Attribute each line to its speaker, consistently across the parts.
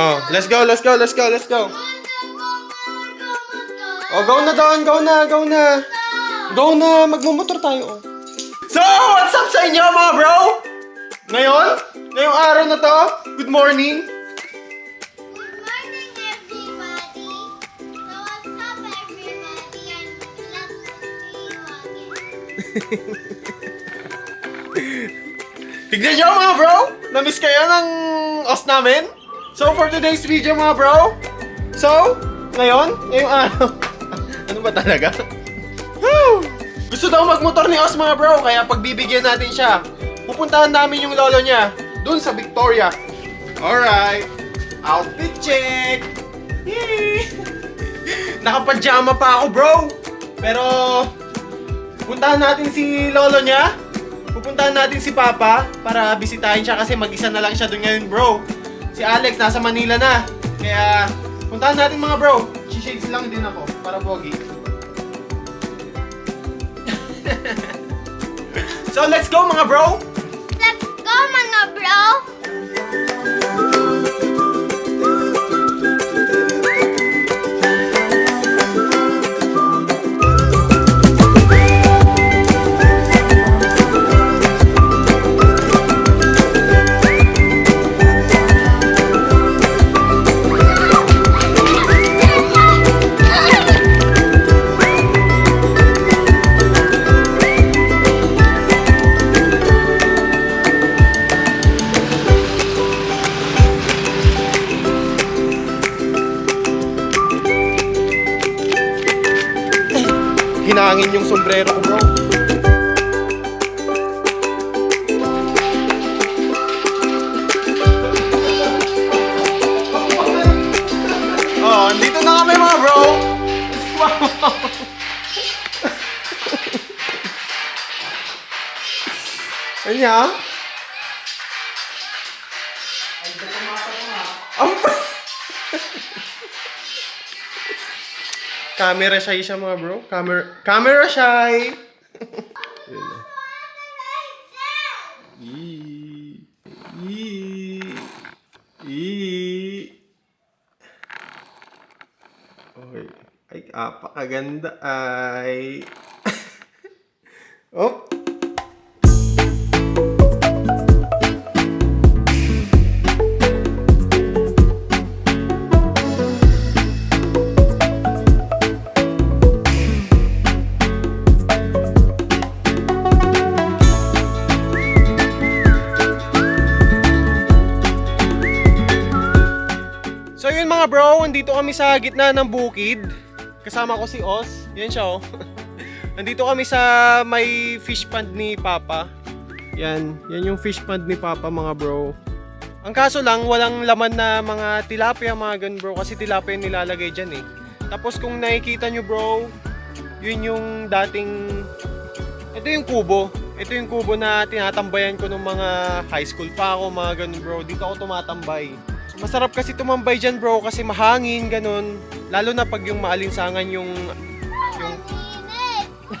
Speaker 1: Oh, let's go, let's go, let's go, let's go. Oh, go na doon, go na, go na. Go na, magmumotor tayo. oh. So, what's up sa inyo mga bro? Ngayon, ngayong araw na to, good morning. Tignan nyo mga bro, na-miss kayo ng os namin? So, for today's video mga bro, so, ngayon, ngayong araw, ano ba talaga? Gusto daw magmotor ni Os mga bro, kaya pagbibigyan natin siya, pupuntahan namin yung lolo niya, dun sa Victoria. Alright, outfit check! Yay! Nakapajama pa ako bro, pero puntahan natin si lolo niya, pupuntahan natin si Papa para bisitahin siya kasi mag-isa na lang siya doon ngayon bro. Si Alex nasa Manila na, kaya puntahan natin mga bro. Shades lang din ako para pogi. so let's go mga bro! Sombrero. Oh, andito na kami mga bro. Wow. Kanya? Ang Camera shy siya mga bro. Camera, camera shy. Yee. Yee. Yee. Okay. Ay, apakaganda ay. oh. Mga bro, andito kami sa gitna ng bukid. Kasama ko si Os. Yan siya oh. andito kami sa may fish pond ni Papa. Yan, yan yung fish pond ni Papa mga bro. Ang kaso lang, walang laman na mga tilapia mga ganun bro. Kasi tilapia yung nilalagay dyan eh. Tapos kung nakikita nyo bro, yun yung dating... Ito yung kubo. Ito yung kubo na tinatambayan ko nung mga high school pa ako mga ganun bro. Dito ako tumatambay. Masarap kasi tumambay dyan bro kasi mahangin ganun. Lalo na pag yung maalinsangan yung... yung.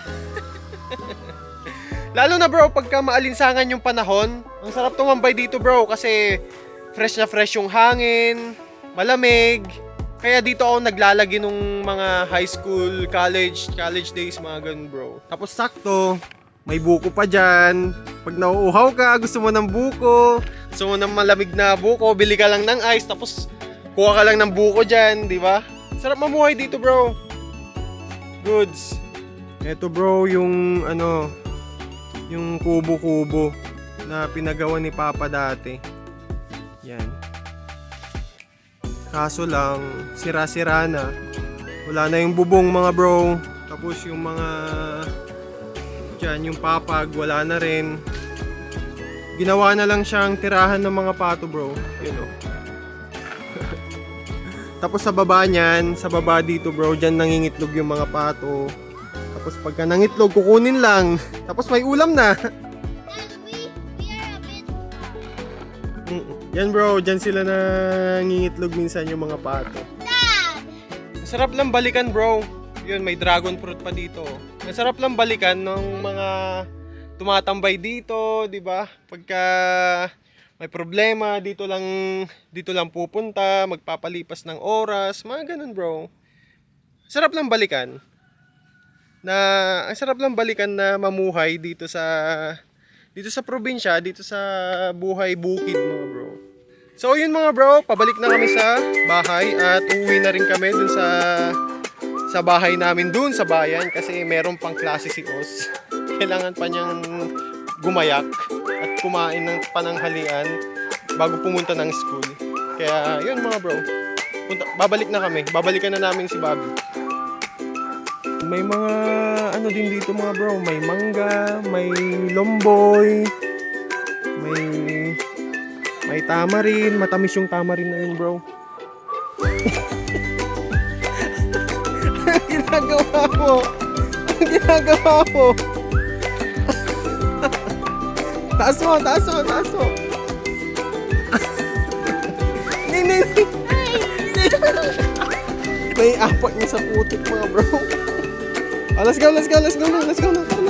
Speaker 1: Lalo na bro, pagka maalinsangan yung panahon, ang sarap tumambay dito bro kasi fresh na fresh yung hangin, malamig. Kaya dito ako naglalagi nung mga high school, college, college days, mga ganun bro. Tapos sakto, may buko pa dyan. Pag nauuhaw ka, gusto mo ng buko, gusto mo ng malamig na buko, bili ka lang ng ice, tapos kuha ka lang ng buko dyan, di ba? Sarap mamuhay dito bro. Goods. Eto bro, yung ano, yung kubo-kubo na pinagawa ni Papa dati. Yan. Kaso lang, sira-sira na. Wala na yung bubong mga bro. Tapos yung mga dyan, yung papag, wala na rin. Ginawa na lang siyang tirahan ng mga pato bro. Yun o. Tapos sa baba niyan, sa baba dito bro, dyan nangingitlog yung mga pato. Tapos pagka nangitlog, kukunin lang. Tapos may ulam na. Yan bro, dyan sila nangingitlog minsan yung mga pato.
Speaker 2: sad.
Speaker 1: Masarap lang balikan bro. Yun, may dragon fruit pa dito. Masarap lang balikan ng mga tumatambay dito, di ba? Pagka may problema, dito lang dito lang pupunta, magpapalipas ng oras, mga ganun bro. Sarap lang balikan. Na ang sarap lang balikan na mamuhay dito sa dito sa probinsya, dito sa buhay bukid mga bro. So yun mga bro, pabalik na kami sa bahay at uuwi na rin kami dun sa sa bahay namin dun sa bayan kasi meron pang klase si Os. Kailangan pa niyang gumayak at kumain ng pananghalian bago pumunta ng school. Kaya yun mga bro, punta, babalik na kami. Babalikan na namin si Bobby. May mga ano din dito mga bro, may mangga, may lomboy, may may tamarin, matamis yung tamarin na yun bro. Ginagawa mo? Ang ginagawa mo? taas mo, taas mo, taas mo. Ning, ning. May apak niya sa putik mga bro. Oh, let's go, let's go, let's go let's go na, tara na. Game.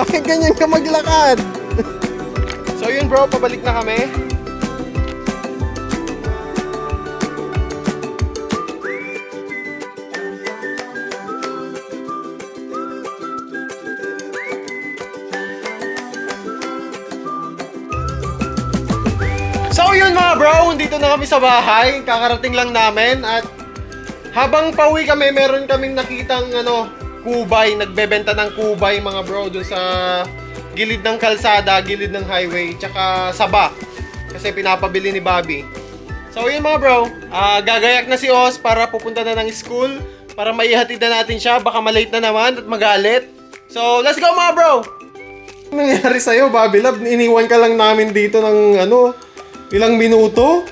Speaker 1: Bakit ganyan ka maglakad? so yun bro, pabalik na kami. So yun mga bro, dito na kami sa bahay. Kakarating lang namin at habang pauwi kami, meron kaming nakitang ano, kubay, nagbebenta ng kubay mga bro dun sa gilid ng kalsada, gilid ng highway, tsaka saba. Kasi pinapabili ni Bobby. So yun mga bro, ah, gagayak na si Os para pupunta na ng school para maihatid na natin siya, baka malate na naman at magalit. So let's go mga bro! Ano nangyari sa'yo, Bobby Love? Iniwan ka lang namin dito ng ano, ilang minuto?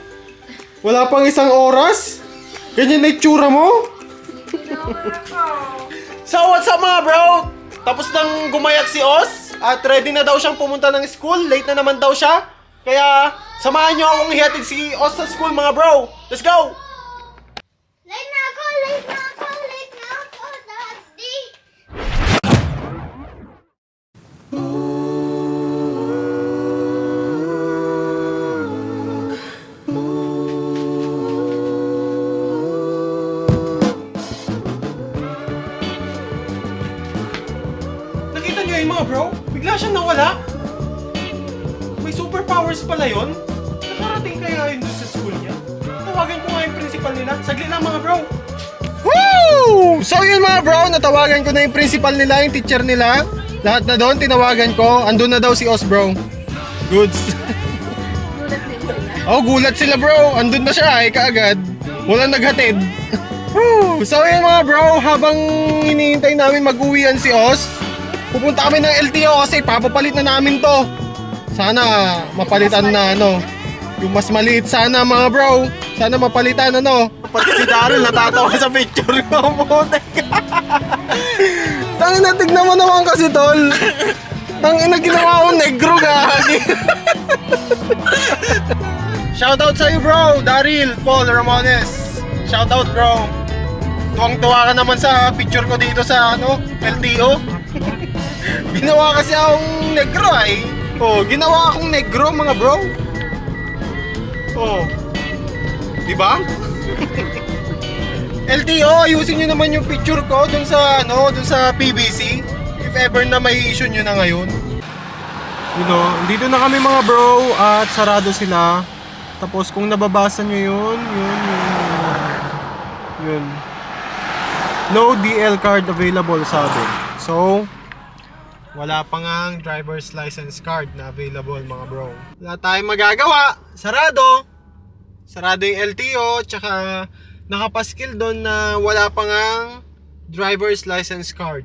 Speaker 1: Wala pang isang oras? Ganyan na itsura mo? So what's up mga bro? Tapos nang gumayak si Os at ready na daw siyang pumunta ng school. Late na naman daw siya. Kaya samahan niyo akong ihatid si Os sa school mga bro. Let's go!
Speaker 2: Late na ako, late na
Speaker 1: principal nila. Saglit lang mga bro. Woo! So yun mga bro, natawagan ko na yung principal nila, yung teacher nila. Lahat na doon, tinawagan ko. Andun na daw si Os bro. Goods.
Speaker 3: Gulat din sila.
Speaker 1: Oh, gulat sila bro. Andun na siya ay kaagad. Walang naghatid. Woo! So yun mga bro, habang hinihintay namin mag-uwian si Os, pupunta kami ng LTO kasi papapalit na namin to. Sana mapalitan na ano, yung mas maliit sana mga bro. Sana mapalitan ano. Pati si Daryl natatawa sa picture ko. Putek. Tangin na, tignan mo naman kasi tol. Tangin na ginawa ko negro gagi. Shoutout sa iyo bro, Daryl, Paul Ramones. Shoutout bro. Tuwang-tuwa ka naman sa picture ko dito sa ano, LTO. ginawa kasi akong negro ay. Oh, ginawa akong negro mga bro. Oh. Di ba? LTO, ayusin nyo naman yung picture ko dun sa ano, dun sa PBC. If ever na may issue nyo na ngayon. You know, dito na kami mga bro at sarado sila. Tapos kung nababasa nyo yun, yun, yun. Yun. No DL card available sabi. So, wala pa nga ang driver's license card na available mga bro. Wala tayong magagawa. Sarado. Sarado yung LTO. Tsaka nakapaskil doon na wala pa nga driver's license card.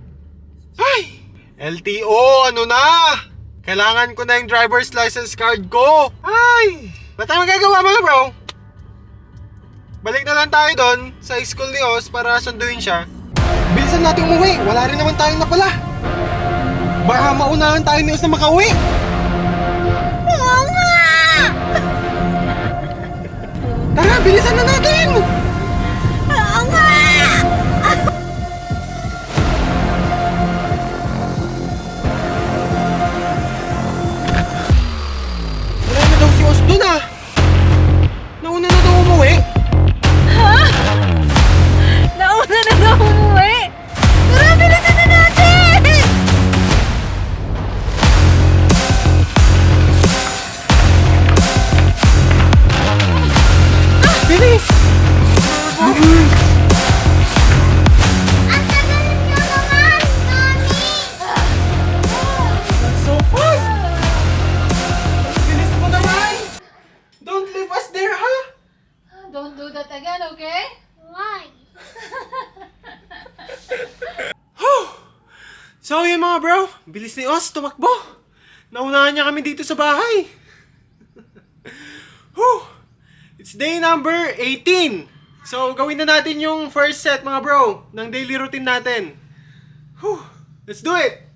Speaker 1: Ay! LTO, ano na? Kailangan ko na yung driver's license card ko. Ay! Ba't tayo magagawa mga bro? Balik na lang tayo doon sa school ni Os para sunduin siya. Bilisan natin umuwi. Wala rin naman tayong napala. Baka maunahan tayo ni Os na makauwi. Oo nga! Tara, bilisan na natin! Tumakbo. Naunahan niya kami dito sa bahay. Whew! It's day number 18. So gawin na natin yung first set mga bro ng daily routine natin. Whew! Let's do it!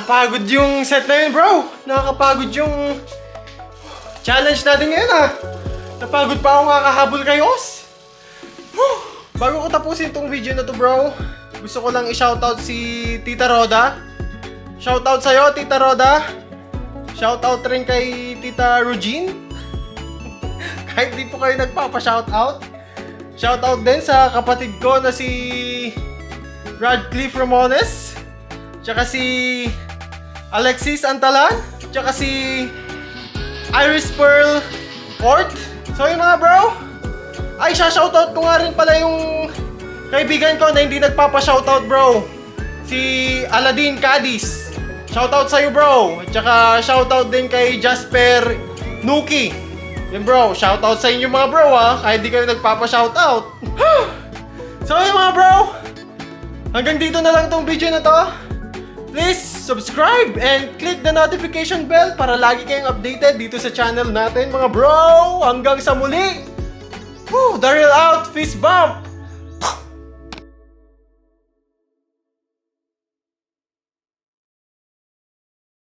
Speaker 1: Nakakapagod yung set na yun, bro. Nakakapagod yung challenge natin ngayon, ah. Napagod pa ako kakahabol kay Os. Bago ko tapusin itong video na to, bro, gusto ko lang i-shoutout si Tita Roda. Shoutout sa'yo, Tita Roda. Shoutout rin kay Tita Regine. Kahit di po kayo nagpapa-shoutout. Shoutout din sa kapatid ko na si Radcliffe Ramones. Tsaka si Alexis Antalan. Tsaka si Iris Pearl Court. So yung mga bro, ay shoutout ko nga rin pala yung kaibigan ko na hindi nagpapa-shoutout bro. Si Aladdin Cadiz. Shoutout sa'yo bro. At saka shoutout din kay Jasper Nuki. Yan bro, shoutout sa inyo mga bro ha. Kahit di kayo nagpapa-shoutout. so yun mga bro. Hanggang dito na lang tong video na to. Please subscribe and click the notification bell para lagi kayong updated dito sa channel natin mga bro. Hanggang sa muli. Woo, Daryl out, fist bump!